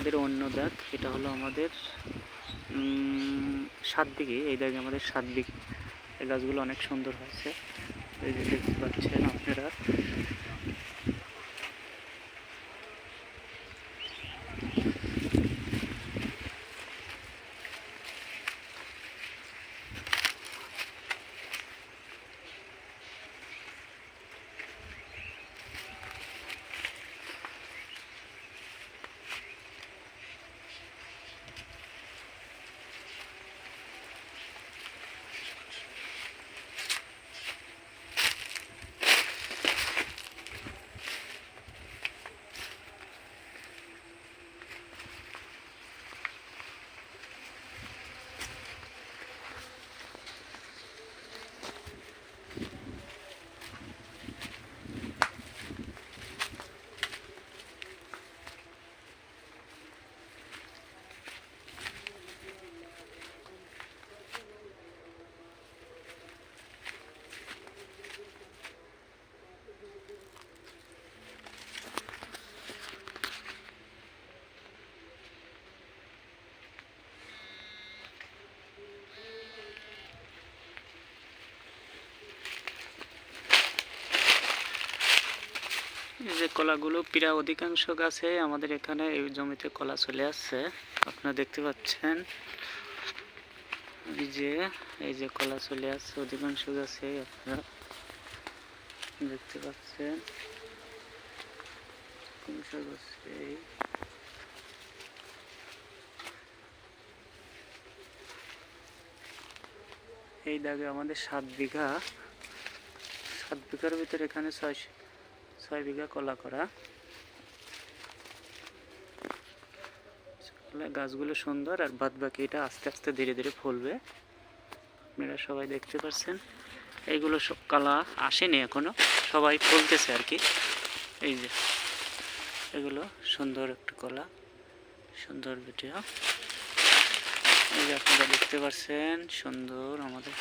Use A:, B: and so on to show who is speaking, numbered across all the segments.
A: আমাদের অন্য দাগ এটা হলো আমাদের সাত দিকে এই দাগে আমাদের সাত দিক এই গাছগুলো অনেক সুন্দর হয়েছে এই যে দেখতে পাচ্ছেন আপনারা কলাগুলো প্রায় অধিকাংশ গাছে আমাদের এখানে এই জমিতে কলা চলে আসছে আপনারা দেখতে পাচ্ছেন এই যে এই যে কলা চলে আসছে অধিকাংশ গাছে আপনারা দেখতে পাচ্ছেন এই দাগে আমাদের সাত বিঘা সাত বিঘার ভিতরে এখানে ছয়শ ছয় বিঘা কলা করা গাছগুলো সুন্দর আর বাদ বাকি এটা আস্তে আস্তে ধীরে ধীরে ফলবে আপনারা সবাই দেখতে পাচ্ছেন এইগুলো সব কালা আসেনি এখনও সবাই ফলতেছে আর কি এই যে এগুলো সুন্দর একটু কলা সুন্দর ভিডিও এই যে আপনারা দেখতে পাচ্ছেন সুন্দর আমাদের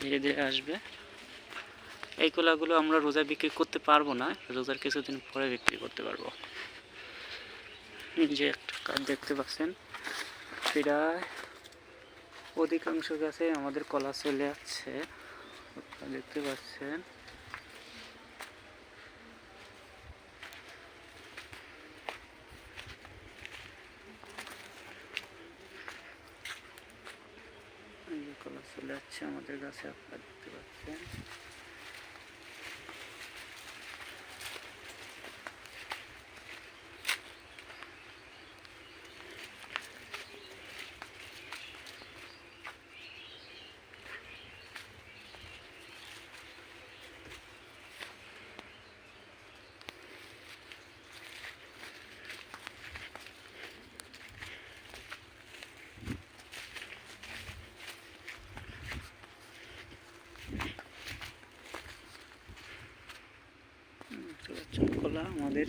A: ধীরে ধীরে আসবে এই কলাগুলো আমরা রোজা বিক্রি করতে পারবো না রোজার কিছুদিন পরে বিক্রি করতে পারবো যে একটা কাজ দেখতে পাচ্ছেন প্রায় অধিকাংশ গাছে আমাদের কলা চলে আসছে দেখতে পাচ্ছেন কলা চলে যাচ্ছে আমাদের গাছে আপনারা দেখতে পাচ্ছেন খোলা আমাদের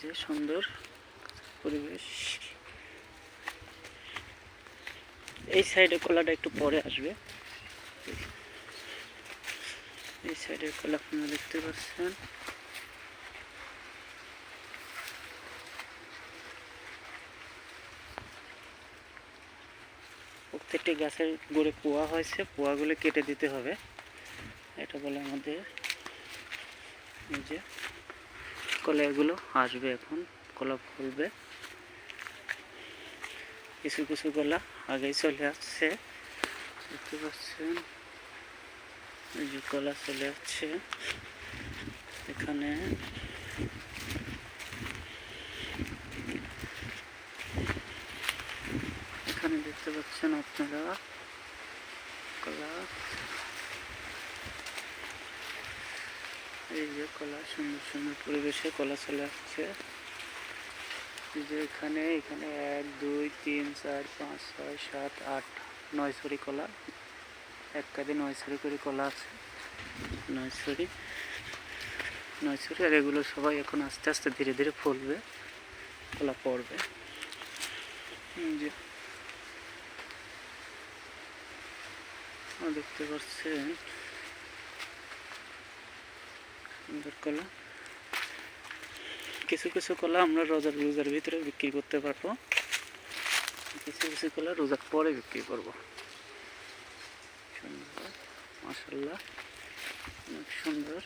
A: যে সুন্দর পরিবেশ এই সাইডের কলাটা একটু পরে আসবে এই সাইডের কলা আপনারা দেখতে পাচ্ছেন প্রত্যেকটি গাছের গোড়ে পোয়া হয়েছে পোয়াগুলো কেটে দিতে হবে বলে আমাদের এই যে কলাগুলো আসবে এখন কলা ফুলবে কিছু কিছু কলা আগেই চলে আসছে দেখতে পাচ্ছেন এই যে কলা চলে আসছে এখানে এখানে দেখতে পাচ্ছেন আপনারা কলা এই যে কলা সুন্দর সুন্দর পরিবেশে কলা চলে আসছে যে এখানে এখানে এক দুই তিন চার পাঁচ ছয় সাত আট নয় সরি কলা এক কাঁধে নয় সরি করে কলা আছে নয় সরি নয় সরি আর এগুলো সবাই এখন আস্তে আস্তে ধীরে ধীরে ফলবে কলা পড়বে যে দেখতে পাচ্ছেন সুন্দর কলা কিছু কিছু কলা আমরা রোজার রোজার ভিতরে বিক্রি করতে পারবো কিছু কিছু কলা রোজার পরে বিক্রি করবো সুন্দর মাসাল্লাহ অনেক সুন্দর